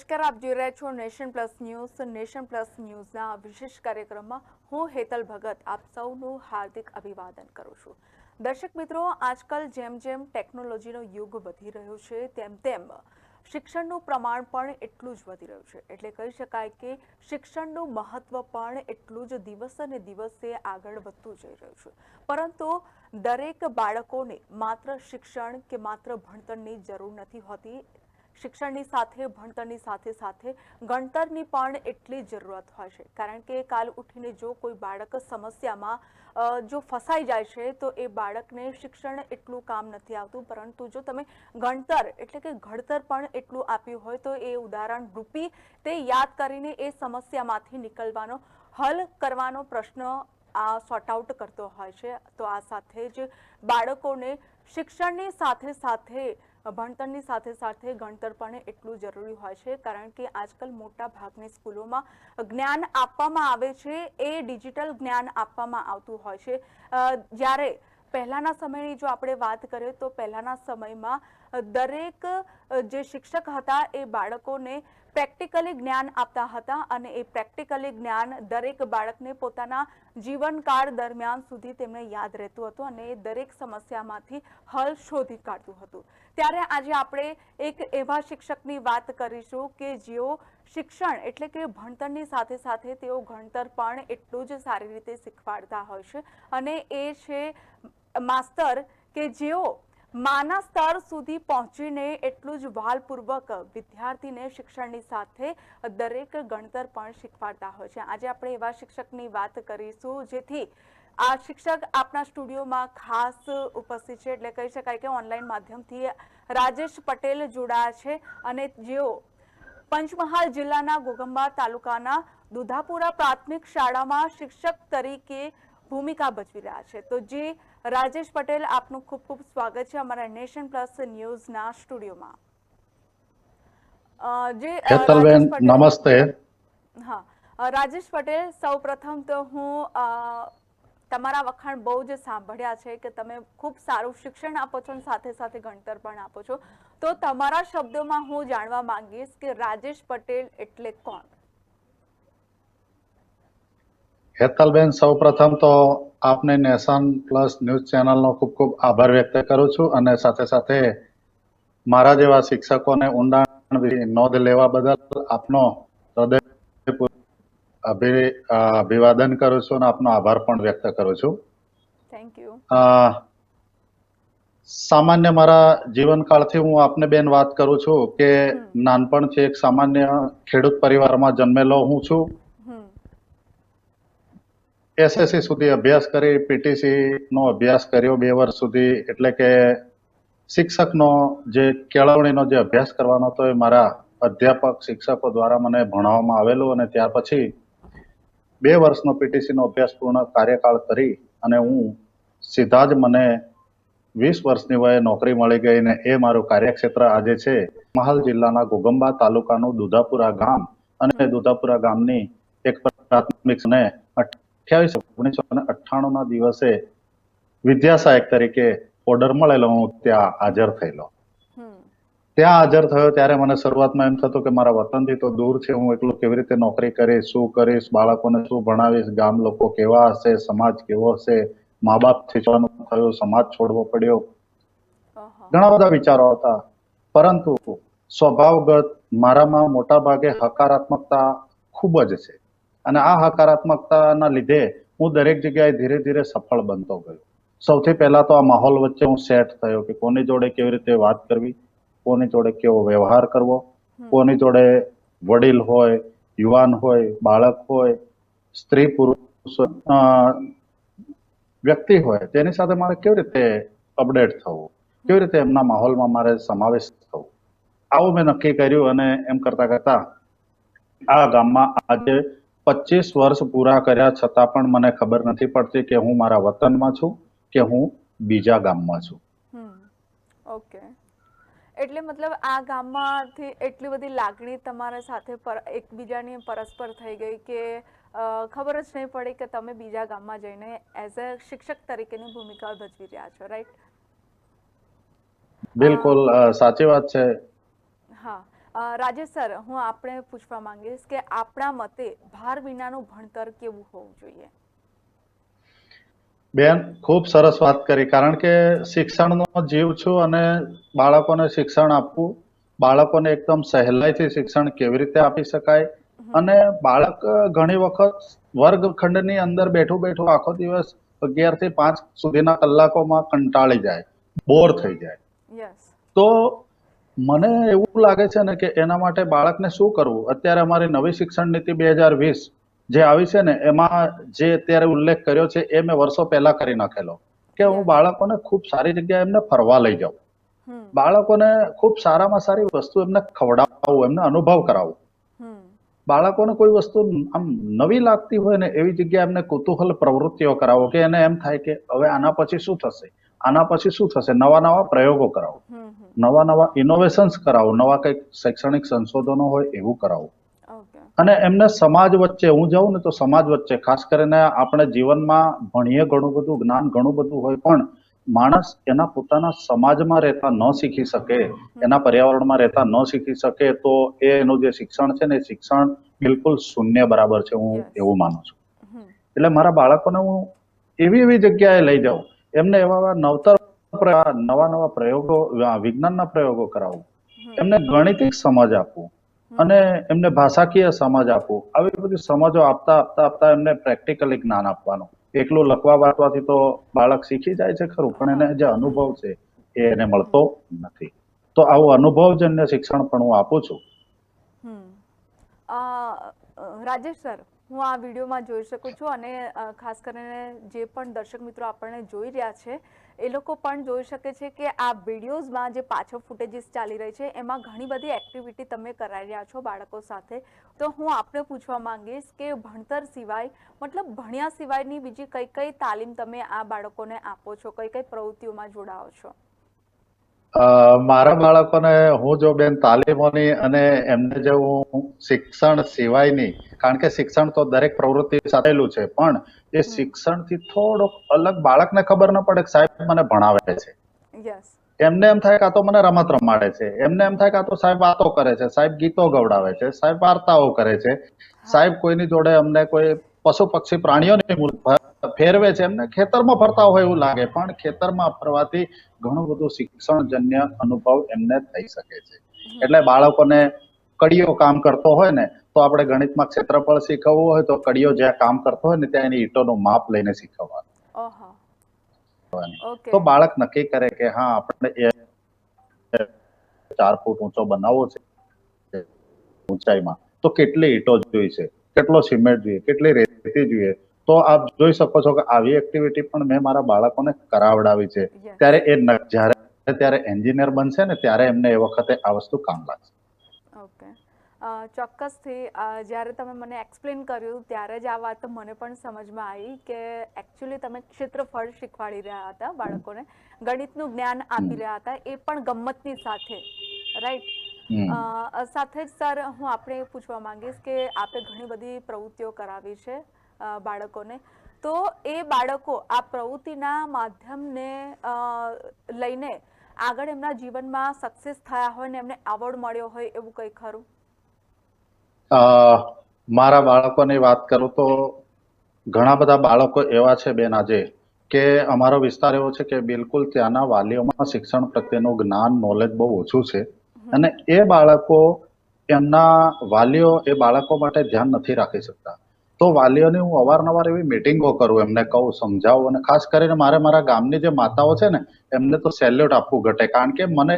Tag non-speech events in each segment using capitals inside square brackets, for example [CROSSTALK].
નમસ્કાર, આપ જોઈ રહ્યા છો Nation Plus News. Nation Plus ન્યૂઝના વિશેષ કાર્યક્રમમાં હું હેતલ ભગત આપ સૌનું હાર્દિક અભિવાદન કરું છું. દર્શક મિત્રો, આજકાલ જેમ જેમ ટેકનોલોજીનો યુગ વધી રહ્યો છે, તેમ તેમ શિક્ષણનું પ્રમાણ પણ એટલું જ વધી રહ્યું છે. એટલે કહી શકાય કે શિક્ષણનું મહત્વ પણ એટલું જ દિવસે ને દિવસે આગળ વધતું જઈ રહ્યું છે. પરંતુ દરેક બાળકોને માત્ર શિક્ષણ કે માત્ર ભણતરની જરૂર નથી હોતી શિક્ષણની સાથે, ભણતરની સાથે સાથે ગણતરની પણ એટલી જરૂરત હોય છે. કારણ કે કાલ ઉઠીને જો કોઈ બાળક સમસ્યામાં જો ફસાઈ જાય છે, તો એ બાળકને શિક્ષણ એટલું કામ નથી આવતું. પરંતુ જો તમે ગણતર, એટલે કે ઘડતર પણ એટલું આપ્યું હોય, તો એ ઉદાહરણ રૂપી તે યાદ કરીને એ સમસ્યામાંથી નીકળવાનો, હલ કરવાનો પ્રશ્ન આ સોર્ટ આઉટ કરતો હોય છે. તો આ સાથે જ બાળકોને શિક્ષણની સાથે સાથે ભણતરની સાથે સાથે ગણતર પણ એટલું જરૂરી હોય છે, કારણ કે આજકાલ મોટા ભાગની સ્કૂલોમાં જ્ઞાન આપવામાં આવે છે, એ ડિજિટલ જ્ઞાન આપવામાં આવતું હોય છે. જ્યારે પહેલાના સમયની જો આપણે વાત કરીએ તો પહેલાના સમયમાં દરેક જે શિક્ષક હતા એ બાળકોને પ્રેક્ટિકલી જ્ઞાન આપતા હતા અને એ પ્રેક્ટિકલી જ્ઞાન દરેક બાળકને પોતાના જીવનકાળ દરમિયાન સુધી તેમને યાદ રહેતું હતું અને એ દરેક સમસ્યામાંથી હલ શોધી કાઢતું હતું. ત્યારે આજે આપણે એક એવા શિક્ષકની વાત કરીશું કે જેઓ શિક્ષણ એટલે કે ભણતરની સાથે સાથે તેઓ ગણતર પણ એટલું જ સારી રીતે શીખવાડતા હોય છે અને એ છે માસ્તર કે જેઓ માના સ્તર સુધી પહોંચીને એટલું જ વાલપૂર્વક વિદ્યાર્થીને શિક્ષણની સાથે દરેક ગણતર પણ શીખવાડતા હોય છે. આજે આપણે એવા શિક્ષકની વાત કરીશું જેથી આ શિક્ષક આપણા સ્ટુડિયોમાં ખાસ ઉપસ્થિત છે. એટલે કહી શકાય કે ઓનલાઈન માધ્યમથી રાજેશ પટેલ જોડાયા છે અને જેઓ પંચમહાલ જિલ્લાના ગોગંબા તાલુકાના દુધાપુરા પ્રાથમિક શાળામાં શિક્ષક તરીકે ભૂમિકા ભજવી રહ્યા છે. તો જી રાજેશ પટેલ આપનું ખૂબ ખૂબ સ્વાગત છે અમારા નેશન પ્લસ ન્યૂઝના સ્ટુડિયોમાં. જે નમસ્તે. હા રાજેશ પટેલ સૌપ્રથમ તો હું તમારા વખાણ બહુ જ સાંભળ્યા છે કે તમે ખૂબ સારું શિક્ષણ આપો છો અને સાથે સાથે ગણતર પણ આપો છો. તો તમારા શબ્દોમાં હું જાણવા માંગીશ કે રાજેશ પટેલ એટલે કોણ? હેતલબેન સૌપ્રથમ તો આપને નેશન પ્લસ ન્યૂઝ ચેનલનો ખૂબ ખૂબ આભાર વ્યક્ત કરું છું અને સાથે સાથે મારા જેવા શિક્ષકોને ઊંડાણ નોંધ લેવા બદલ આપનો અભિ- અભિવાદન કરું છું અને આપનો આભાર પણ વ્યક્ત કરું છું. થેન્ક યુ સામાન્ય મારા જીવનકાળથી હું આપને બેન વાત કરું છું કે નાનપણથી એક સામાન્ય ખેડૂત પરિવારમાં જન્મેલો હું છું. એસએસસી સુધી અભ્યાસ કરી પીટીસી નો અભ્યાસ કર્યો બે વર્ષ સુધી, એટલે કે શિક્ષકનો જે કેળવણીનો જે અભ્યાસ કરવાનો હતો એ મારા અધ્યાપક, શિક્ષકો દ્વારા મને ભણાવવામાં આવેલું અને ત્યાર પછી બે વર્ષનો પીટીસીનો અભ્યાસ પૂર્ણ કાર્યકાળ કરી અને હું સીધા જ મને વીસ વર્ષની વયે નોકરી મળી ગઈ ને એ મારું કાર્યક્ષેત્ર આજે છે. મહાલ જિલ્લાના ગોગંબા તાલુકાનું દુધાપુરા ગામ અને દુધાપુરા ગામની એક પ્રાથમિક ને અઠ્યાવીસ ઓગણીસો અને અઠ્ઠાણું ના દિવસે વિદ્યા સહાયક તરીકે ઓર્ડર મળેલો હું ત્યાં હાજર થયેલો. ત્યાં હાજર થયો ત્યારે મને શરૂઆતમાં એમ થતું કે મારા વતનથી તો દૂર છે હું એકલું કેવી રીતે નોકરી કરીશ શું કરીશ બાળકોને શું ભણાવીશ ગામ લોકો કેવા હશે સમાજ કેવો હશે મા બાપ જવાનું થયું સમાજ છોડવો પડ્યો. ઘણા બધા વિચારો હતા. પરંતુ સ્વભાવગત મારામાં મોટા ભાગે હકારાત્મકતા ખૂબ જ છે. અને આ હકારાત્મકતાના લીધે હું દરેક જગ્યાએ ધીરે ધીરે સફળ બનતો ગયો. સૌથી પહેલા તો આ માહોલ વચ્ચે હું સેટ થયો કે કોની જોડે કેવી રીતે વાત કરવી કોની જોડે કેવો વ્યવહાર કરવો કોની જોડે વડીલ હોય યુવાન હોય બાળક હોય સ્ત્રી પુરુષ વ્યક્તિ હોય તેની સાથે મારે કેવી રીતે અપડેટ થવું કેવી રીતે એમના માહોલમાં મારે સમાવેશ થવું. આવું મેં નક્કી કર્યું અને એમ કરતા કરતા આ ગામમાં આજે પચીસ વર્ષ પૂરા કર્યા છતાં પણ મને ખબર નથી પડતી કે હું મારા વતનમાં છું કે હું બીજા ગામમાં છું. ઓકે એટલે મતલબ આ ગામમાંથી એટલી બધી લાગણી તમારા સાથે પર એકબીજાની પરસ્પર થઈ ગઈ કે ખબર જ નહીં પડી કે તમે બીજા ગામમાં જઈને એઝ અ શિક્ષક તરીકેની ભૂમિકા ભજવી રહ્યા છો રાઈટ બિલકુલ સાચી વાત છે. હા. રાજેશ સર હું આપણે પૂછવા માંગીશ કે આપણા મતે ભાર વિનાનું ભણતર કેવું હોવું જોઈએ? બેન ખૂબ સરસ વાત કરી. કારણ કે શિક્ષણનો જીવ છું અને બાળકોને શિક્ષણ આપવું બાળકોને એકદમ સહેલાઈથી શિક્ષણ કેવી રીતે આપી શકાય અને બાળક ઘણી વખત વર્ગખંડની અંદર બેઠું બેઠું આખો દિવસ અગિયારથી પાંચ સુધીના કલાકોમાં કંટાળી જાય બોર થઈ જાય. તો મને એવું લાગે છે ને કે એના માટે બાળકને શું કરવું? અત્યારે અમારી નવી શિક્ષણ નીતિ બે હજાર વીસ જે આવી છે ને એમાં જે અત્યારે ઉલ્લેખ કર્યો છે એ મેં વર્ષો પહેલા કરી નાખેલો. કે હું. બાળકોને ખૂબ સારી જગ્યાએ એમને ફરવા લઈ જાઉં. બાળકોને ખૂબ સારામાં સારી વસ્તુ એમને ખવડાવવું એમને અનુભવ કરાવવું બાળકોને કોઈ વસ્તુ આમ નવી લાગતી હોય ને એવી જગ્યાએ એમને કુતૂહલ પ્રવૃત્તિઓ કરાવો કે એને એમ થાય કે હવે આના પછી શું થશે? આના પછી શું થશે? નવા નવા પ્રયોગો કરાવો. નવા નવા ઇનોવેશન્સ કરાવો નવા કંઈક શૈક્ષણિક સંશોધનો હોય એવું કરાવો. અને એમને સમાજ વચ્ચે હું જાઉં ને તો સમાજ વચ્ચે ખાસ કરીને આપણે જીવનમાં ભણીએ ઘણું બધું જ્ઞાન ઘણું બધું હોય પણ માણસ એના પોતાના સમાજમાં રહેતા ન શીખી શકે એના પર્યાવરણમાં રહેતા ન શીખી શકે તો એ એનું જે શિક્ષણ છે ને એ શિક્ષણ બિલકુલ શૂન્ય બરાબર છે હું એવું માનું છું. એટલે મારા બાળકોને હું એવી એવી જગ્યાએ લઈ જાઉં. એમને એવા એવા નવતર નવા નવા પ્રયોગો વિજ્ઞાનના પ્રયોગો કરાવું. એમને ગણિતિક સમજ આપવું અને એમને ભાષાકીય સમજ આપવું આવી બધી સમજો આપતા આપતા આપતા એમને પ્રેક્ટિકલી જ્ઞાન આપવાનું. એકલું લખવા વાંચવાથી તો બાળક શીખી જાય છે ખરું પણ એને જે અનુભવ છે એ એને મળતો નથી. તો આવું અનુભવજન્ય શિક્ષણ પણ હું આપું છું. રાજેશ સર હું આ વિડીયોમાં જોઈ શકું છું અને ખાસ કરીને જે પણ દર્શક મિત્રો આપણને જોઈ રહ્યા છે, એ લોકો પણ જોઈ શકે છે કે આ વિડીયોઝમાં જે પાછળ ફૂટેજીસ ચાલી રહી છે, એમાં ઘણી બધી એક્ટિવિટી તમે કરાવી રહ્યા છો બાળકો સાથે. તો હું આપણે પૂછવા માંગીશ કે ભણતર સિવાય, મતલબ ભણ્યા સિવાયની બીજી કઈ કઈ તાલીમ તમે આ બાળકોને આપો છો? કઈ કઈ પ્રવૃત્તિઓમાં જોડાઓ છો? મારા બાળકોને હું જો બેન તાલીમોની અને એમને જે હું શિક્ષણ સિવાયની કારણ કે શિક્ષણ તો દરેક પ્રવૃત્તિ સાથેલું છે પણ એ શિક્ષણથી થોડોક અલગ બાળકને ખબર ન પડે કે સાહેબ મને ભણાવે છે. એમને એમ થાય કાં તો મને રમત રમાડે છે એમને એમ થાય કાં તો સાહેબ વાતો કરે છે સાહેબ ગીતો ગવડાવે છે સાહેબ વાર્તાઓ કરે છે. સાહેબ કોઈની જોડે અમને કોઈ પશુ પક્ષી પ્રાણીઓની ફેરવે છે એમને. ખેતરમાં ફરતા હોય એવું લાગે પણ ખેતરમાં ફરવાથી ઘણું બધું શિક્ષણજન્ય અનુભવ એમને થઈ શકે છે. એટલે બાળકોને કડીઓ કામ કરતો હોય ને તો આપણે ગણિતમાં ક્ષેત્રફળ શીખવવું હોય તો કડીઓ જ્યાં કામ કરતો હોય ને ત્યાં એની ઈંટોનું માપ લઈને શીખવવાનું. તો બાળક નક્કી કરે કે હા આપણે એ ચાર ફૂટ ઊંચો બનાવવો છે ઊંચાઈમાં. તો કેટલી ઈંટો જોઈશે કેટલો સિમેન્ટ જોઈએ? કેટલી રેતી જોઈએ? તો આપ જોઈ શકો છો કે આવી એક્ટિવિટી પણ મેં મારા બાળકોને કરાવડાવી છે. ત્યારે એ જ્યારે ત્યારે એન્જિનિયર બનશે ને ત્યારે એમને એ વખતે આ વસ્તુ કામ લાગશે. ઓકે ચોક્કસથી જ્યારે તમે મને એક્સપ્લેન કર્યું ત્યારે જ આ વાત મને પણ સમજમાં આવી કે એકચ્યુઅલી તમે ક્ષેત્રફળ શીખવાડી રહ્યા હતા બાળકોને. ગણિતનું જ્ઞાન આપી રહ્યા હતા. એ પણ ગમ્મતની સાથે. રાઈટ સાથે જ સર હું આપણે પૂછવા માંગીશ કે આપે ઘણી બધી પ્રવૃત્તિઓ કરાવી છે. બાળકોને. તો એ બાળકો આ પ્રવૃત્તિના માધ્યમને લઈને આગળ એમના જીવનમાં સક્સેસ થયા હોય ને એમને આવડ મળ્યો હોય એવું કંઈ ખરું? મારા બાળકોની વાત કરું તો ઘણા બધા બાળકો એવા છે બેન આજે કે અમારો વિસ્તાર એવો છે કે બિલકુલ ત્યાંના વાલીઓમાં શિક્ષણ પ્રત્યેનું જ્ઞાન નોલેજ બહુ ઓછું છે. અને એ બાળકો એમના વાલીઓ એ બાળકો માટે ધ્યાન નથી રાખી શકતા. તો વાલીઓની હું અવારનવાર એવી મિટિંગો કરું એમને કહું સમજાવું અને ખાસ કરીને મારે મારા ગામની જે માતાઓ છે ને એમને તો સેલ્યુટ આપવું ઘટે. કારણ કે મને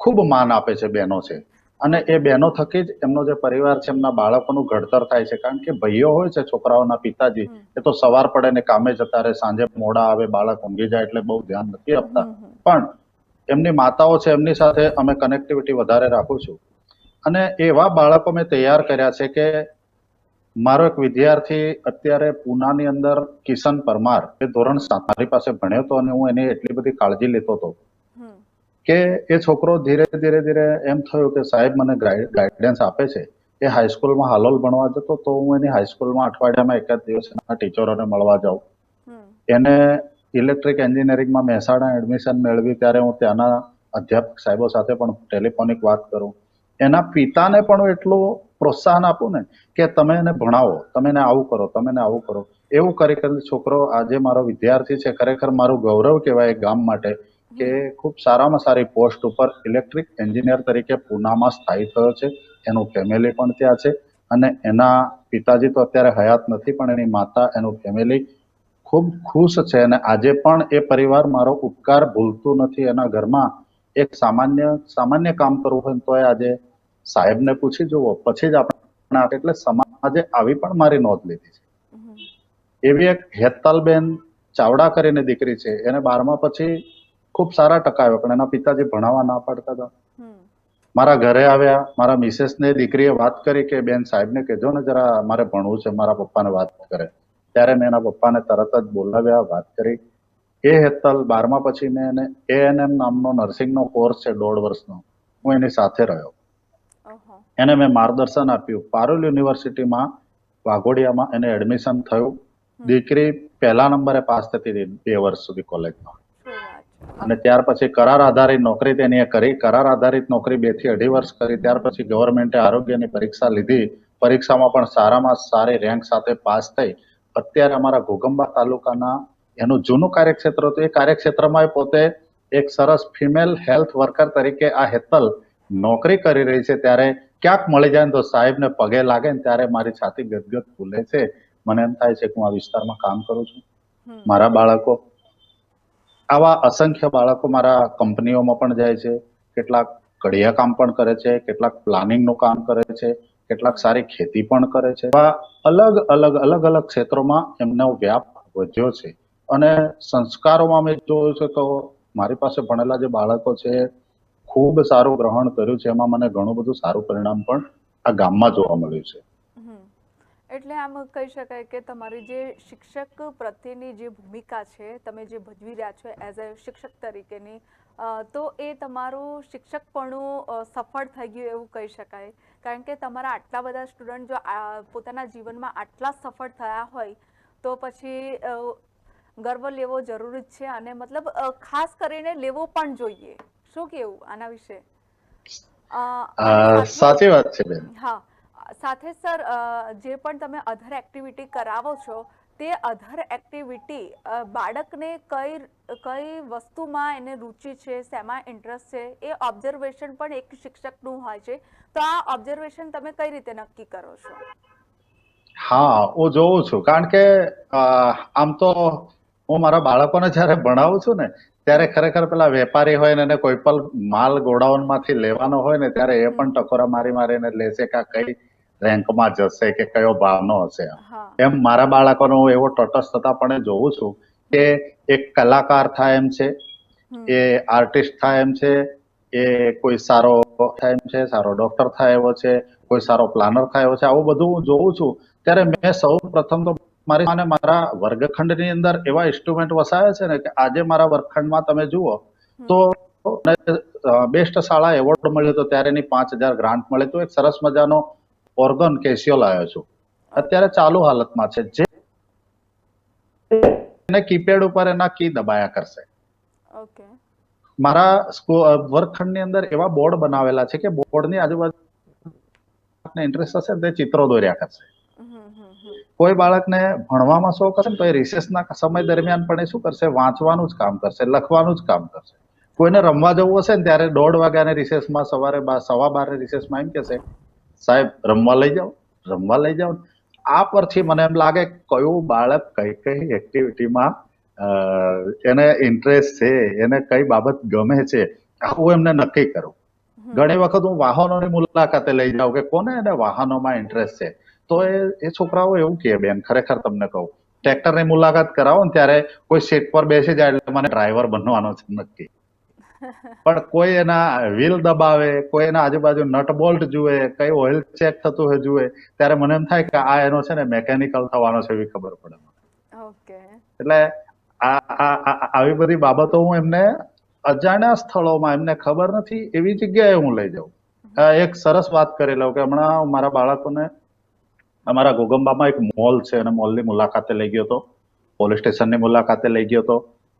ખૂબ માન આપે છે બહેનો છે. અને એ બહેનો થકી જ એમનો જે પરિવાર છે એમના બાળકોનું ઘડતર થાય છે. કારણ કે ભાઈઓ હોય છે છોકરાઓના પિતાજી એ તો સવાર પડે ને કામે જતા રહે સાંજે મોડા આવે બાળક ઊંઘી જાય એટલે બહુ ધ્યાન નથી આપતા. પણ એમની માતાઓ છે એમની સાથે અમે કનેક્ટિવિટી વધારે રાખું છું. અને એવા બાળકો મેં તૈયાર કર્યા છે કે મારો એક વિદ્યાર્થી અત્યારે પુનાની અંદર કિશન પરમાર એ ધોરણ સાત મારી પાસે ભણ્યો હતો અને હું એની એટલી બધી કાળજી લેતો હતો. કે એ છોકરો ધીરે ધીરે ધીરે એમ થયું કે સાહેબ મને ગાઈડન્સ આપે છે. એ હાઈસ્કૂલમાં હાલોલ ભણવા જતો તો હું એની હાઈસ્કૂલમાં અઠવાડિયામાં એકાદ દિવસ એના ટીચરોને મળવા જાઉં. એને ઇલેક્ટ્રિક એન્જિનિયરિંગમાં મહેસાણા એડમિશન મેળવી ત્યારે હું ત્યાંના અધ્યાપક સાહેબો સાથે પણ ટેલિફોનિક વાત કરું. એના પિતાને પણ એટલું પ્રોત્સાહન આપું ને કે તમે એને ભણાવો તમે એને આવું કરો તમે એને આવું કરો. એવું કરી કરી છોકરો આજે મારો વિદ્યાર્થી છે ખરેખર મારું ગૌરવ કહેવાય ગામ માટે કે ખૂબ સારામાં સારી પોસ્ટ ઉપર ઇલેક્ટ્રિક એન્જિનિયર તરીકે પૂનામાં સ્થાયી થયો છે. એનું ફેમિલી પણ ત્યાં છે અને એના પિતાજી તો અત્યારે હયાત નથી પણ એની માતા એનું ફેમિલી ખૂબ ખુશ છે અને આજે પણ એ પરિવાર મારો ઉપકાર ભૂલતું નથી. એના ઘરમાં એક સામાન્ય સામાન્ય કામ કરવું હોય તોય આજે સાહેબને પૂછી જુઓ પછી જ આપણે એટલે સમાજે આવી પણ મારી નોંધ લીધી છે. એવી એક હેતલબેન ચાવડા કરીને દીકરી છે એને બારમા પછી ખૂબ સારા ટકા આવ્યા પણ એના પિતાજી ભણાવવા ના પાડતા હતા. મારા ઘરે આવ્યા મારા મિસેસને દીકરીએ વાત કરી કે બેન સાહેબને કહેજો ને જરા મારે ભણવું છે મારા પપ્પાને વાત કરે. ત્યારે મેં એના પપ્પાને તરત જ બોલાવ્યા વાત કરી. એ હેતલ બારમા પછી મેં એને એએનએમ નામનો નર્સિંગનો કોર્સ છે દોઢ વર્ષનો. હું એની સાથે રહ્યો. એને મેં માર્ગદર્શન આપ્યું. પારુલ યુનિવર્સિટીમાં વાઘોડિયામાં એને એડમિશન થયું. દીકરી પહેલા નંબરે પાસ થતી હતી બે વર્ષ સુધી કોલેજમાં. અને ત્યાર પછી કરાર આધારિત નોકરી તેની કરી. કરાર આધારિત નોકરી બેથી અઢી વર્ષ કરી. ત્યાર પછી ગવર્મેન્ટે આરોગ્યની પરીક્ષા લીધી. પરીક્ષામાં પણ સારામાં સારી રેન્ક સાથે પાસ થઈ. અત્યારે અમારા ઘોગંબા તાલુકાના એનું જૂનું કાર્યક્ષેત્ર હતું. એ કાર્યક્ષેત્રમાં પોતે એક સરસ ફિમેલ હેલ્થ વર્કર તરીકે આ હેતલ નોકરી કરી રહી છે. ત્યારે ક્યાંક મળી જાય ને તો સાહેબને પગે લાગે ને ત્યારે મારી છાતી ગદગદ ફૂલે છે. મને એમ થાય છે કે હું આ વિસ્તારમાં કામ કરું છું. મારા બાળકો આવા અસંખ્ય બાળકો મારા કંપનીઓમાં પણ જાય છે. કેટલાક કડિયા કામ પણ કરે છે કેટલાક પ્લાનિંગનું કામ કરે છે કેટલાક સારી ખેતી પણ કરે છે. આવા અલગ અલગ અલગ અલગ ક્ષેત્રોમાં એમનો વ્યાપ વધ્યો છે. અને સંસ્કારોમાં મેં જોયું છે તો મારી પાસે ભણેલા જે બાળકો છે ખૂબ સારું ગ્રહણ કર્યું છે. એમાં મને ઘણું બધું સારું પરિણામ પણ આ ગામમાં જોવા મળ્યું છે. એટલે આમ કહી શકાય કે તમારી જે શિક્ષક પ્રત્યેની જે ભૂમિકા છે, તમે જે ભજવી રહ્યા છો એઝ અ શિક્ષક તરીકેની તો એ તમારું શિક્ષકપણું સફળ થઈ ગયું એવું કહી શકાય. કારણ કે તમારા આટલા બધા સ્ટુડન્ટ જો પોતાના જીવનમાં આટલા સફળ થયા હોય, તો પછી ગર્વ લેવો જરૂરી છે. અને મતલબ ખાસ કરીને લેવો પણ જોઈએ. શું કેવું આના વિશે? સાચી વાત છે બેન. હા સાથે સર જે પણ તમે અધર એક્ટિવિટી કરાવો છો તે અધર એક્ટિવિટી બાળકને કઈ કઈ વસ્તુમાં એને રુચિ છે શેમાં ઇન્ટરેસ્ટ છે એ ઓબ્ઝર્વેશન પણ એક શિક્ષકનું હોય છે. તો આ ઓબ્ઝર્વેશન તમે કઈ રીતે નક્કી કરો છો? હા હું જોઉં છું. કારણ કે આમ તો હું મારા બાળકોને જ્યારે ભણાવું છું ને ત્યારે ખરેખર પેલા વેપારી હોય ને એને કોઈ પણ માલ ગોડાઉનમાંથી લેવાનો હોય ને ત્યારે એ પણ ટકોરા મારી મારીને લેશે કે કઈ રેન્કમાં જશે કે કયો ભાવનો હશે એમ. મારા બાળકોનો હું એવો તટસ્થતાપણે જોઉં છું કે એક કલાકાર થાય એમ છે. એ આર્ટિસ્ટ થાય એમ છે એ કોઈ સારો થાય એમ છે સારો ડોક્ટર થાય એવો છે કોઈ સારો પ્લાનર થાય એવો છે આવું બધું હું જોઉં છું. ત્યારે મેં સૌ પ્રથમ તો મારી અને મારા વર્ગખંડની અંદર એવા ઇન્સ્ટ્રુમેન્ટ વસાયા છે ને કે આજે મારા વર્ગખંડમાં તમે જુઓ તો બેસ્ટ શાળા એવોર્ડ મળ્યો તો ત્યારે એની પાંચ હજાર ગ્રાન્ટ મળે. તો એક સરસ મજાનો ઓર્ગન કેસિયો લાવ્યો છું. અત્યારે ચાલુ હાલતમાં છે. જે એને કીપેડ ઉપર એના કી દબાયા કરશે. ઓકે. મારા વર્ગખંડની અંદર એવા બોર્ડ બનાવેલા છે કે બોર્ડની આજુબાજુ ઇન્ટરેસ્ટ હશે તે ચિત્રો દોર્યા કરશે. કોઈ બાળકને ભણવામાં શોખ હશે ને તો એ રિસેસના સમય દરમિયાન પણ એ શું કરશે? વાંચવાનું જ કામ કરશે લખવાનું જ કામ કરશે. કોઈને રમવા જવું હશે ને ત્યારે દોઢ વાગ્યાની રિસેસમાં સવારે સવા બારે રિસેસમાં એમ કહેશે સાહેબ રમવા લઈ જાઓ રમવા લઈ જાઓ. આ પરથી મને એમ લાગે કયું બાળક કઈ કઈ એક્ટિવિટીમાં એને ઇન્ટરેસ્ટ છે એને કઈ બાબત ગમે છે આવું એમને નક્કી કરું. ઘણી વખત હું વાહનોની મુલાકાતે લઈ જાઉં કે કોને એને વાહનોમાં ઇન્ટરેસ્ટ છે? તો એ એ છોકરાઓ એવું કહે બેન ખરેખર તમને કહું ટ્રેક્ટરની મુલાકાત કરાવો ને ત્યારે કોઈ સીટ પર બેસી જાય એટલે મને ડ્રાઈવર બનવાનો છે નક્કી. [LAUGHS] પણ કોઈ એના વ્હીલ દબાવે કોઈ એના આજુબાજુ નટ બોલ્ટ જુએ કઈ ઓઇલ ચેક થતું હોય જુએ ત્યારે મને એમ થાય કે આ એનો છે ને મેકેનિકલ થવાનો છે એવી ખબર પડે ઓકે. એટલે આવી બધી બાબતો હું એમને અજાણ્યા સ્થળોમાં એમને ખબર નથી એવી જગ્યાએ હું લઈ જાઉં. એક સરસ વાત કરી લઉં કે હમણાં મારા બાળકોને અમારા ગોગંબામાં એક મોલ છે અને મોલની મુલાકાતે લઈ ગયો હતો. પોલીસ સ્ટેશનની મુલાકાતે લઈ ગયો હતો.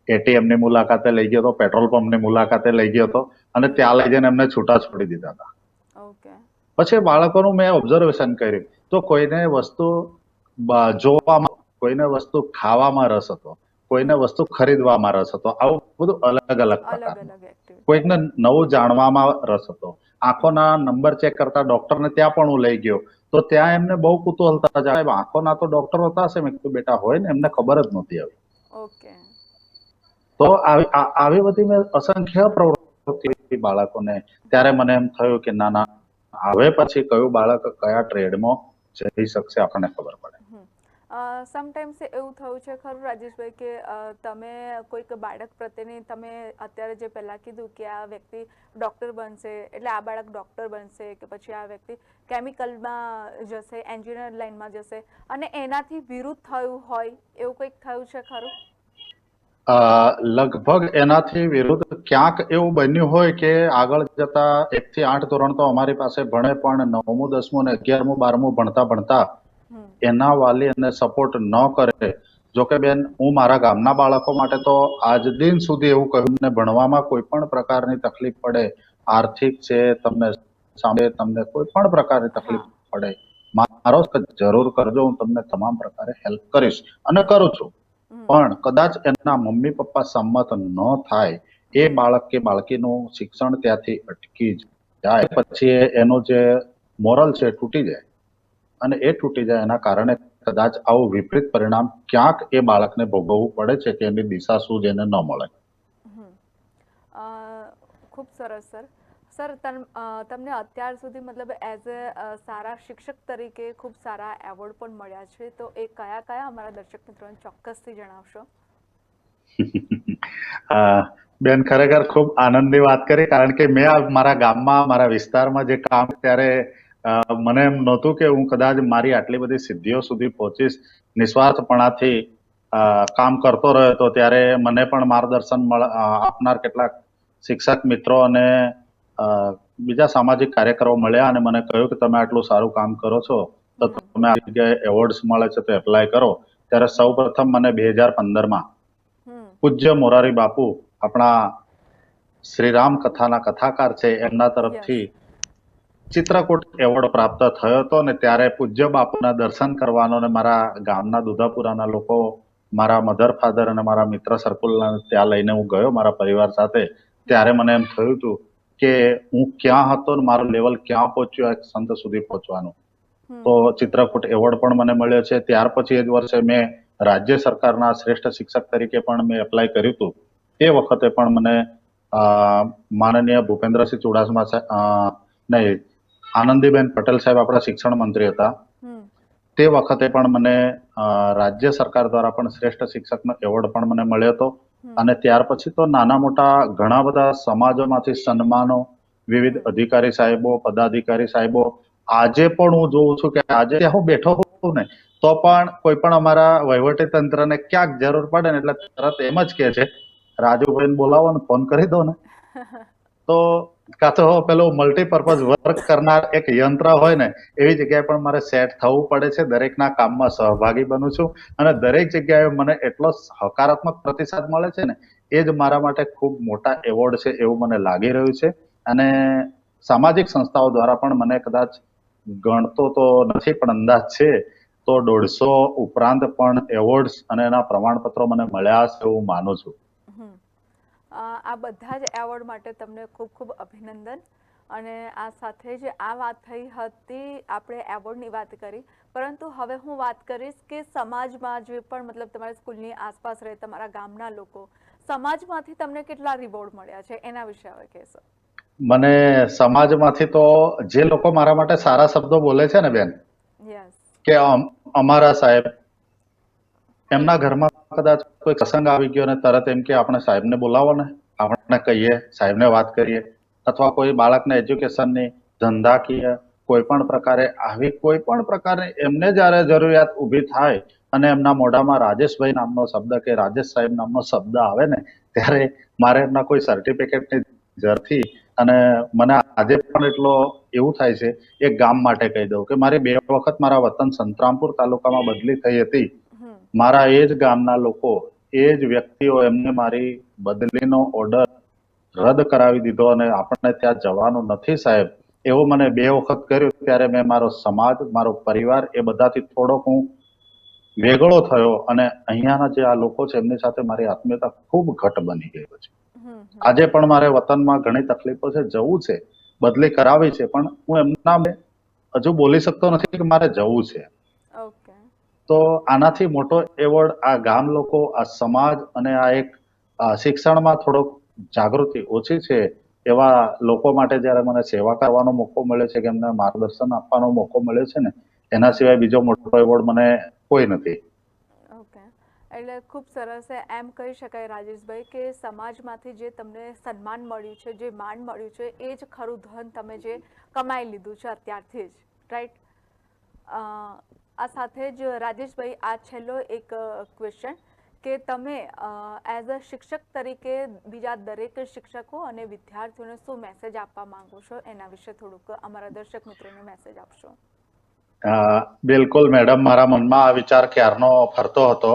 એટીએમની મુલાકાતે લઈ ગયો હતો. પેટ્રોલ પંપની મુલાકાતે લઈ ગયો હતો. અને ત્યાં લઈ જઈને એમને છૂટા છોડી દીધા હતા. પછી બાળકોનું મેં ઓબ્ઝર્વેશન કર્યું. તો કોઈને વસ્તુ જોવામાં કોઈને વસ્તુ ખાવામાં રસ હતો. કોઈને વસ્તુ ખરીદવામાં રસ હતો. આવું બધું અલગ અલગ કોઈકને નવું જાણવામાં રસ હતો. આંખોના નંબર ચેક કરતા ડોક્ટરને ત્યાં પણ હું લઈ ગયો. તો ત્યાં એમને બહુ કુતૂહલતા જાય આંખોના તો ડોક્ટર હતા હશે મેં કીધું બેટા હોય ને એમને ખબર જ નહોતી આવી. ઓકે. તો આવી આવી બધી મેં અસંખ્ય પ્રવૃત્તિ બાળકોને. ત્યારે મને એમ થયું કે ના ના હવે પછી કયું બાળક કયા ટ્રેડમાં જઈ શકશે આપણને ખબર પડે. સમટાઈમ્સ એવું થયું છે ખરું રાજેશભાઈ કે તમે કોઈક બાળક પ્રત્યેની તમે અત્યારે જે પહેલાં કીધું કે આ વ્યક્તિ ડૉક્ટર બનશે, એટલે આ બાળક ડૉક્ટર બનશે કે પછી આ વ્યક્તિ કેમિકલમાં જશે એન્જિનિયર લાઇનમાં જશે, અને એનાથી વિરુદ્ધ થયું હોય એવું કંઈક થયું છે ખરું? લગભગ એનાથી વિરુદ્ધ ક્યાંક એવું બન્યું હોય કે આગળ જતા એકથી આઠ ધોરણ તો અમારી પાસે ભણે પણ નવમું, દસમું અને અગિયારમું, બારમું ભણતા ભણતા એના વાલી એને સપોર્ટ ન કરે જો કે બેન હું મારા ગામના બાળકો માટે તો આજ દિન સુધી એવું કહ્યું ને ભણવામાં કોઈ પણ પ્રકારની તકલીફ પડે આર્થિક છે તમને સામે તમને કોઈ પણ પ્રકારની તકલીફ પડે મારો જરૂર કરજો હું તમને તમામ પ્રકારે હેલ્પ કરીશ અને કરું છું. પણ કદાચ એના મમ્મી પપ્પા સંમત ન થાય એ બાળક કે બાળકીનું શિક્ષણ ત્યાંથી અટકી જાય પછી એનો જે મોરલ છે તૂટી જાય. અને એ તૂટી જાય એના કારણે કદાચ આવું વિપરીત પરિણામ ક્યાંક એ બાળકને ભોગવવું પડે છે કે એની દિશા શું છે એને ન મળે. ખૂબ સરસ સર. સર તમ- તમને અત્યાર સુધી મતલબ એઝ અ સારા શિક્ષક તરીકે ખૂબ સારા એવોર્ડ પણ મળ્યા છે તો એ કયા કયા અમારા દર્શક મિત્રોને ચોક્કસથી જણાવશો? [LAUGHS] બેન ખરેખર ખૂબ આનંદની વાત કરી કારણ કે મેં મારા ગામમાં મારા વિસ્તારમાં જે કામ ત્યારે મને એમ નહોતું કે હું કદાચ મારી આટલી બધી સિદ્ધિઓ સુધી પહોંચીશ નિસ્વાર્થપણાથી કામ કરતો રહ્યો હતો ત્યારે મને પણ માર્ગદર્શન આપનાર કેટલાક શિક્ષક મિત્રો અને બીજા સામાજિક કાર્યકરો મળ્યા અને મને કહ્યું કે તમે આટલું સારું કામ કરો છો તો તમે આ જગ્યાએ એવોર્ડ્સ મળે છે તો એપ્લાય કરો. ત્યારે સૌ પ્રથમ મને બે હજાર પંદરમાં પૂજ્ય મોરારી બાપુ આપણા શ્રીરામ કથાના કથાકાર છે એમના તરફથી ચિત્રકૂટ એવોર્ડ પ્રાપ્ત થયો હતો ને ત્યારે પૂજ્ય બાપુના દર્શન કરવાનો ને મારા ગામના દુધાપુરાના લોકો મારા મધર ફાધર અને મારા મિત્ર સર્કુલના ત્યાં લઈને હું ગયો મારા પરિવાર સાથે. ત્યારે મને એમ થયું હતું કે હું ક્યાં હતો ને મારું લેવલ ક્યાં પહોંચ્યું એક સંત સુધી પહોંચવાનું. તો ચિત્રકૂટ એવોર્ડ પણ મને મળ્યો છે. ત્યાર પછી એ જ વર્ષે મેં રાજ્ય સરકારના શ્રેષ્ઠ શિક્ષક તરીકે પણ મેં એપ્લાય કર્યું હતું. એ વખતે પણ મને માનનીય ભૂપેન્દ્રસિંહ ચુડાસમા નહીં આનંદીબેન પટેલ સાહેબ આપણા શિક્ષણ મંત્રી હતા. તે વખતે પણ મને રાજ્ય સરકાર દ્વારા પણ શ્રેષ્ઠ શિક્ષકનો એવોર્ડ પણ મને મળ્યો હતો. અને ત્યાર પછી તો નાના મોટા ઘણા બધા સમાજોમાંથી સન્માનો વિવિધ અધિકારી સાહેબો પદાધિકારી સાહેબો આજે પણ હું જોઉં છું કે આજે ત્યાં હું બેઠો હોઉં ને તો પણ કોઈ પણ અમારા વહીવટી તંત્રને ક્યાંક જરૂર પડે ને એટલે તરત એમ જ કે છે રાજુભાઈને બોલાવો ને ફોન કરી દો ને. [LAUGHS] તો કાં તો પેલો મલ્ટીપર્પઝ વર્ક કરનાર એક યંત્ર હોય ને, એવી જગ્યાએ પણ મારે સેટ થવું પડે છે, દરેકના કામમાં સહભાગી બનું છું. અને દરેક જગ્યાએ મને એટલો હકારાત્મક પ્રતિસાદ મળે છે ને, એ જ મારા માટે ખૂબ મોટા એવોર્ડ છે એવું મને લાગી રહ્યું છે. અને સામાજિક સંસ્થાઓ દ્વારા પણ મને કદાચ ગણતો તો નથી, પણ અંદાજ છે, તો દોઢસો ઉપરાંત પણ એવોર્ડ્સ અને એના પ્રમાણપત્રો મને મળ્યા છે એવું માનું છું. આ બધા જ એવોર્ડ માટે તમને ખૂબ ખૂબ અભિનંદન. અને આ સાથે જ આ વાત થઈ હતી આપણે એવોર્ડની વાત કરી. પરંતુ હવે હું વાત કરીશ કે સમાજમાં જે પણ મતલબ તમારા સ્કૂલની આસપાસ રહે તમારા ગામના લોકો સમાજમાંથી તમને કેટલા રિવોર્ડ મળ્યા છે? એના વિશે હવે કહેશો. મને સમાજમાંથી તો જે લોકો મારા માટે સારા શબ્દો બોલે છે ને બેન યસ કે અમ- અમારા સાહેબ એમના ઘરમાં કદાચ કોઈ પ્રસંગ આવી ગયો ને તરત એમ કે આપણે સાહેબને બોલાવો ને આપણે કહીએ, સાહેબને વાત કરીએ. અથવા કોઈ બાળકને એજ્યુકેશનની ધંધાકીય કોઈ પણ પ્રકારે, આવી કોઈ પણ પ્રકારે એમને જ્યારે જરૂરિયાત ઊભી થાય અને એમના મોઢામાં રાજેશભાઈ નામનો શબ્દ કે રાજેશ સાહેબ નામનો શબ્દ આવે ને, ત્યારે મારે એમના કોઈ સર્ટિફિકેટની જરૂરથી અને મને આજે પણ એટલો એવું થાય છે, એક ગામ માટે કહી દઉં કે મારી બે વખત મારા વતન સંતરામપુર તાલુકામાં બદલી થઈ હતી. મારા એ જ ગામના લોકો એ જ વ્યક્તિઓ એમને મારી બદલીનો ઓર્ડર રદ કરાવી દીધો અને આપણને ત્યાં જવાનું નથી સાહેબ. એવું મને બે વખત કર્યું ત્યારે મેં મારો સમાજ મારો પરિવાર એ બધાથી થોડોક હું વેગળો થયો અને અહીંયાના જે આ લોકો છે એમની સાથે મારી આત્મીયતા ખૂબ ઘટ બની ગઈ હમ. આજે પણ મારે વતનમાં ઘણી તકલીફો છે જવું છે બદલી કરાવી છે પણ હું એમના હજુ બોલી શકતો નથી કે મારે જવું છે. તો આનાથી મોટો એવોર્ડ આ ગામ લોકો, આ સમાજ અને આ એક શિક્ષણમાં થોડોક જાગૃતિ ઓછી છે એવા લોકો માટે જ્યારે મને સેવા કરવાનો મોકો મળે છે કે એમને માર્ગદર્શન આપવાનો મોકો મળે છે ને, એના સિવાય બીજો મોટો એવોર્ડ મને કોઈ નથી. એટલે ખૂબ સરસ એમ કહી શકાય રાજેશભાઈ કે સમાજમાંથી જે તમને સન્માન મળ્યું છે, જે માન મળ્યું છે, એ જ ખરું ધન તમે જે કમાઈ લીધું છે અત્યારથી જ રાઈટ આ સાથે જ રાજેશભાઈ, આ છેલ્લો એક ક્વેશ્ચન કે તમે એઝ અ શિક્ષક તરીકે બીજા દરેક શિક્ષકો અને વિદ્યાર્થીઓને શું મેસેજ આપવા માંગો છો? એના વિશે થોડુંક અમારા દર્શક મિત્રોને મેસેજ આપશો. બિલકુલ મેડમ. મારા મનમાં આ વિચાર ક્યારનો ફરતો હતો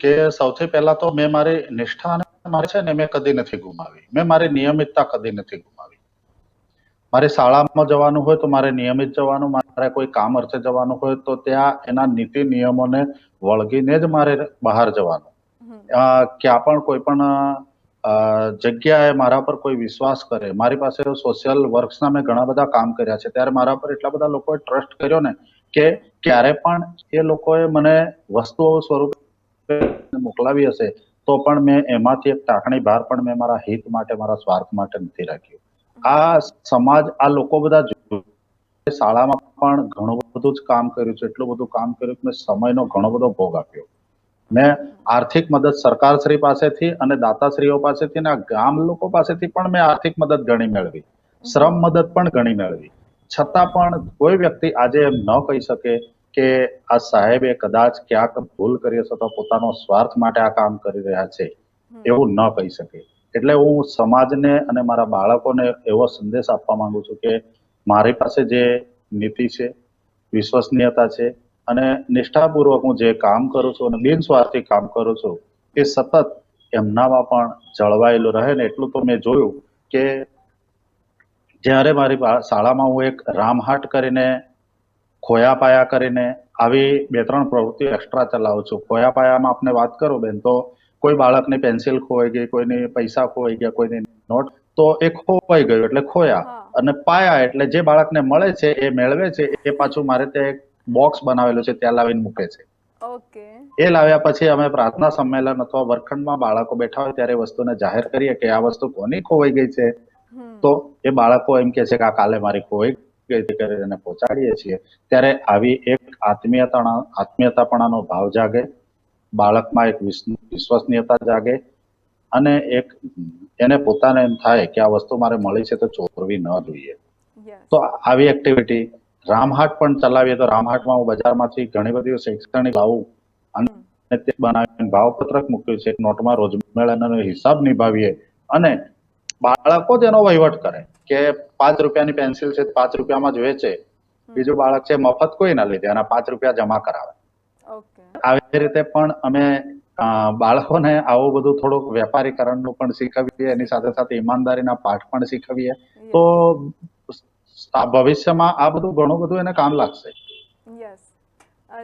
કે સૌથી પહેલા તો મેં મારી નિષ્ઠા મારી છે ને મેં કદી નથી ગુમાવી. મેં મારી નિયમિતતા કદી નથી ગુમાવી. મારે શાળામાં જવાનું હોય તો મારે નિયમિત જવાનું મારે કોઈ કામ અર્થે જવાનું હોય તો ત્યાં એના નીતિ નિયમોને વળગીને જ મારે બહાર જવાનું. ક્યાં પણ કોઈ પણ જગ્યાએ મારા પર કોઈ વિશ્વાસ કરે મારી પાસે સોશિયલ વર્ક્સના મેં ઘણા બધા કામ કર્યા છે ત્યારે મારા પર એટલા બધા લોકોએ ટ્રસ્ટ કર્યો ને કે ક્યારે પણ એ લોકોએ મને વસ્તુઓ સ્વરૂપે મોકલાવી હશે તો પણ મેં એમાંથી એક ટાંકણી બહાર પણ મેં મારા હિત માટે મારા સ્વાર્થ માટે નથી રાખ્યું. આ સમાજ આ લોકો બધા શાળામાં પણ ઘણું બધું જ કામ કર્યું છે. એટલું બધું કામ કર્યું મેં સમયનો ઘણો બધો ભોગ આપ્યો. મેં આર્થિક મદદ સરકારશ્રી પાસેથી અને દાતાશ્રીઓ પાસેથી અને ગામ લોકો પાસેથી પણ મેં આર્થિક મદદ ઘણી મેળવી. શ્રમ મદદ પણ ઘણી મેળવી. છતાં પણ કોઈ વ્યક્તિ આજે એમ ન કહી શકે કે આ સાહેબે કદાચ ક્યાંક ભૂલ કરી હશે તો પોતાનો સ્વાર્થ માટે આ કામ કરી રહ્યા છે. એવું ન કહી શકે. એટલે હું સમાજને અને મારા બાળકોને એવો સંદેશ આપવા માંગુ છું કે મારી પાસે જે નીતિ છે, વિશ્વસનીયતા છે અને નિષ્ઠાપૂર્વક હું જે કામ કરું છું અને બિનસ્વાર્થી કામ કરું છું, એ સતત એમનામાં પણ જળવાયેલું રહે ને એટલું તો મેં જોયું કે જ્યારે મારી શાળામાં હું એક રામહાટ કરીને ખોયા પાયા કરીને આવી બે ત્રણ પ્રવૃત્તિઓ એક્સ્ટ્રા ચલાવું છું. ખોયા પાયામાં આપને વાત કરું બેન, તો કોઈ બાળકની પેન્સિલ ખોવાઈ ગઈ, કોઈની પૈસા ખોવાઈ ગયા, કોઈની નોટ તો એ ખોવાઈ ગયું એટલે ખોયા. અને પાયા એટલે જે બાળકને મળે છે એ મેળવે છે એ પાછું મારે ત્યાં એક બોક્સ બનાવેલું છે ત્યાં લાવીને મૂકે છે. એ લાવ્યા પછી અમે પ્રાર્થના સંમેલન અથવા વર્ગખંડમાં બાળકો બેઠા હોય ત્યારે વસ્તુને જાહેર કરીએ કે આ વસ્તુ કોની ખોવાઈ ગઈ છે? તો એ બાળકો એમ કે છે કે આ કાલે મારી ખોવાઈ ગઈ કરીને પહોંચાડીએ છીએ. ત્યારે આવી એક આત્મીયતા આત્મીયતાપણાનો ભાવ જાગે બાળકમાં એક વિસ- વિશ્વસનીયતા જાગે અને એક એને પોતાને એમ થાય કે આ વસ્તુ મારે મળી છે તો ચોરવી ન જોઈએ. તો આવી એક્ટિવિટી રામહાટ પણ ચલાવીએ તો રામહાટમાં હું બજારમાંથી ઘણી બધી શૈક્ષણિક લાવું અને તે બનાવીને ભાવપત્રક મૂક્યું છે નોટમાં રોજમેળાનો હિસાબ નિભાવીએ અને બાળકો તેનો વહીવટ કરે કે પાંચ રૂપિયાની પેન્સિલ છે પાંચ રૂપિયામાં જ વેચે. બીજું બાળક છે મફત કોઈ ના લીધે અને પાંચ રૂપિયા જમા કરાવે. આવી રીતે પણ અમે બાળકોને આવું બધું થોડુંક વેપારીકરણનું પણ શીખવીએ એની સાથે સાથે ઈમાનદારીના પાઠ પણ શીખવીએ. તો ભવિષ્યમાં આ બધું ઘણું બધું એને કામ લાગશે. યસ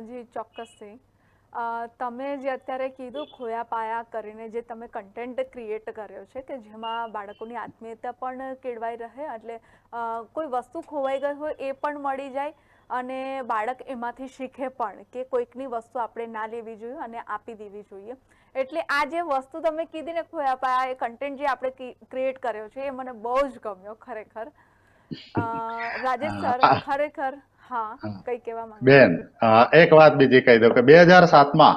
જી ચોક્કસથી અ, તમે જે અત્યારે કીધું ખોયા પાયા કરીને જે તમે કન્ટેન્ટ ક્રિએટ કર્યો છે કે જેમાં બાળકોની આત્મીયતા પણ કેળવાઈ રહે એટલે કોઈ વસ્તુ ખોવાઈ ગઈ હોય એ પણ મળી જાય. અને બાળક એમાંથી શીખે પણ કે કોઈકની વસ્તુ આપણે ના લેવી જોઈએ અને આપી દેવી જોઈએ. એટલે આ જે વસ્તુ તમે કીધી ને ખોયા પાયા એ કન્ટેન્ટ જે આપણે ક્રિએટ કર્યો છે એ મને બહુ જ ગમ્યો ખરેખર. અ, રાજેશ સર ખરેખર હા હા. કઈ કહેવા માંગો બેન એક વાત બીજી કહી દઉં કે બે હજાર સાતમાં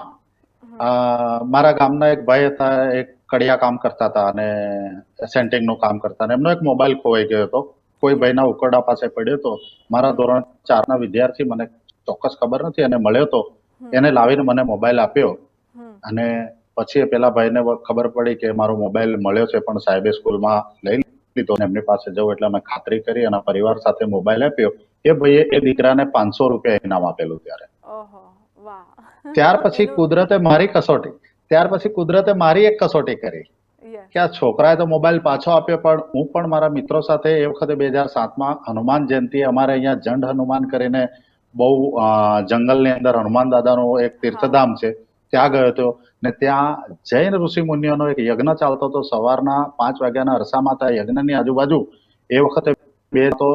મારા ગામના એક ભાઈ હતા એક કડિયા કામ કરતા હતા અને સેન્ટિંગનું કામ કરતા અને એમનો એક મોબાઈલ ખોવાઈ ગયો હતો. કોઈ ભાઈના ઉકરડા પાસે પડ્યો હતો મારા ધોરણ ચાર ના વિદ્યાર્થી મને ચોક્કસ ખબર નથી અને મળ્યો હતો એને લાવીને મને મોબાઈલ આપ્યો. અને પછી પેલા ભાઈને ખબર પડી કે મારો મોબાઈલ મળ્યો છે પણ સાહેબે સ્કૂલમાં લઈ લીધો એમની પાસે જવું એટલે અમે ખાતરી કરી અને પરિવાર સાથે મોબાઈલ આપ્યો. એ ભાઈએ એ દીકરાને પાંચસો રૂપિયા ઇનામ આપેલું ત્યારે. ત્યાર પછી કુદરતે મારી કસોટી ત્યાર પછી કુદરતે મારી એક કસોટી કરી. કે આ છોકરાએ તો મોબાઈલ પાછો આપ્યો, પણ હું પણ મારા મિત્રો સાથે એ વખતે બે હજાર સાતમાં હનુમાન જયંતિ અમારે અહીંયા જંડ હનુમાન કરીને બહુ જંગલની અંદર હનુમાન દાદાનું એક તીર્થધામ છે, ત્યાં ગયો હતો. ને ત્યાં જૈન ઋષિ મુનિઓનો એક યજ્ઞ ચાલતો હતો. સવારના પાંચ વાગ્યાના અરસામાં ત્યાં યજ્ઞની આજુબાજુ એ વખતે બે તો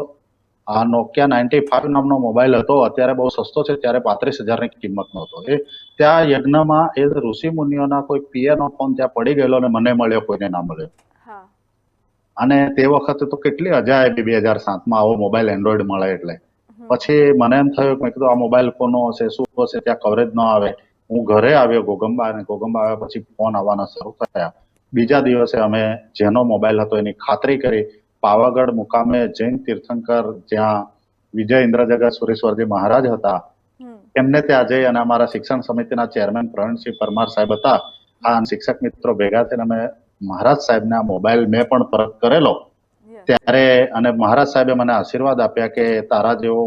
આ નોકિયા નાઇન્ટી ફાઈવ નામનો મોબાઈલ હતો. અત્યારે બહુ સસ્તો છે. ત્યારે પાંત્રીસ હજારની કિંમતનો હતો એ. ત્યાં યજ્ઞમાં એ ઋષિ મુનિઓના કોઈ પિયરનો ફોન ત્યાં પડી ગયેલો અને મને મળ્યો કોઈને ના મળ્યો. અને તે વખતે તો કેટલી અજાયબી બે હજાર સાતમાં આવો મોબાઈલ એન્ડ્રોઈડ મળે એટલે. પછી મને એમ થયું કે મેં કીધું આ મોબાઈલ કોનો હશે? શું હશે? ત્યાં કવરેજ ન આવે. હું ઘરે આવ્યો ગોગંબા અને ગોગંબા આવ્યા પછી ફોન આવવાના શરૂ થયા. બીજા દિવસે અમે જેનો મોબાઈલ હતો એની ખાતરી કરી પાવાગઢ મુકામે જૈન તીર્થંકર જ્યાં વિજય ઇન્દ્રજગત સુરેશ્વરજી મહારાજ હતા એમને ત્યાં જઈ અને અમારા શિક્ષણ સમિતિના ચેરમેન પ્રવીણસિંહ પરમાર સાહેબ હતા. આ શિક્ષક મિત્રો ભેગા થઈને અમે મહારાજ સાહેબના મોબાઈલ મેં પણ પરત કરેલો. ત્યારે અને મહારાજ સાહેબે મને આશીર્વાદ આપ્યા કે તારા જેવો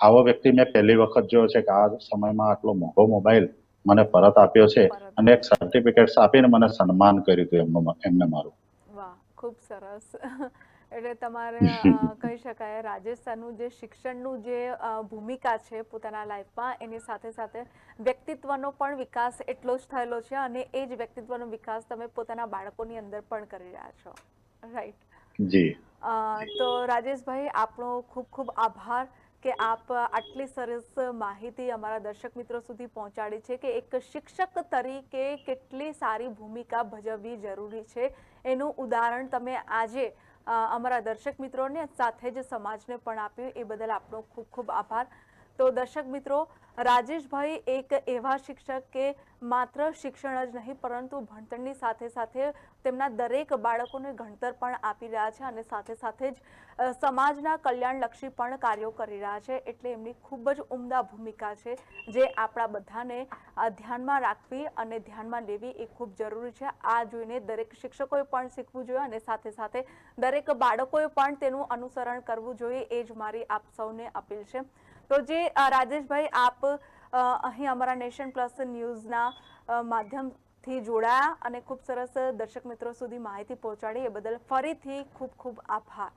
આવો વ્યક્તિ મેં પહેલી વખત જોયો છે કે આ સમયમાં આટલો મોંઘો મોબાઈલ મને પરત આપ્યો છે અને એક સર્ટિફિકેટ આપીને મને સન્માન કર્યું હતું એમનું એમને મારું. વાહ ખૂબ સરસ. એટલે તમારે [LAUGHS] કહી શકાય રાજસ્થાનનું જે શિક્ષણનું જે ભૂમિકા છે પોતાના લાઈફમાં એની સાથે સાથે વ્યક્તિત્વનો પણ વિકાસ એટલો જ થયેલો છે અને એ જ વ્યક્તિત્વનો વિકાસ તમે પોતાના બાળકોની અંદર પણ કરી રહ્યા છો. રાઈટ જી. તો રાજેશભાઈ આપનો ખૂબ ખૂબ આભાર કે આપ આટલી સરસ માહિતી અમારા દર્શક મિત્રો સુધી પહોંચાડી છે કે એક શિક્ષક તરીકે કેટલી સારી ભૂમિકા ભજવવી જરૂરી છે. એનું ઉદાહરણ તમે આજે અમારા દર્શક મિત્રોને સાથે જ સમાજને પણ આપ્યું એ બદલ આપનો ખૂબ ખૂબ આભાર. તો દર્શક મિત્રો, રાજેશભાઈ એક એવા શિક્ષક કે માત્ર શિક્ષણ જ નહીં, પરંતુ ભણતરની સાથે સાથે તેમના દરેક બાળકોને ઘણતર પણ આપી રહ્યા છે અને સાથે સાથે જ સમાજના કલ્યાણલક્ષી પણ કાર્યો કરી રહ્યા છે. એટલે એમની ખૂબ જ ઉમદા ભૂમિકા છે જે આપણા બધાને ધ્યાનમાં રાખવી અને ધ્યાનમાં લેવી એ ખૂબ જરૂરી છે. આ જોઈને દરેક શિક્ષકોએ પણ શીખવું જોઈએ અને સાથે સાથે દરેક બાળકોએ પણ તેનું અનુસરણ કરવું જોઈએ. એ જ મારી આપ સૌને અપીલ છે. તો જે રાજેશભાઈ આપ અહીં અમારા નેશન પ્લસ ન્યૂઝના માધ્યમથી જોડાયા અને ખૂબ સરસ દર્શક મિત્રો સુધી માહિતી પહોંચાડી એ બદલ ફરીથી ખૂબ ખૂબ આભાર.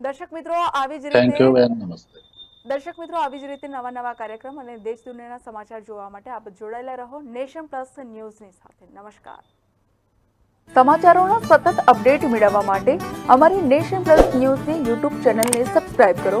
દર્શક મિત્રો આવી જ રીતે દર્શક મિત્રો આવી જ રીતે નવા નવા કાર્યક્રમ અને દેશ દુનિયાના સમાચાર જોવા માટે આપ જોડાયેલા રહો નેશન પ્લસ ન્યૂઝની સાથે. નમસ્કાર. સમાચારોનો સતત અપડેટ મેળવવા માટે અમારી નેશન પ્લસ ન્યૂઝની યુટ્યુબ ચેનલને સબસ્ક્રાઇબ કરો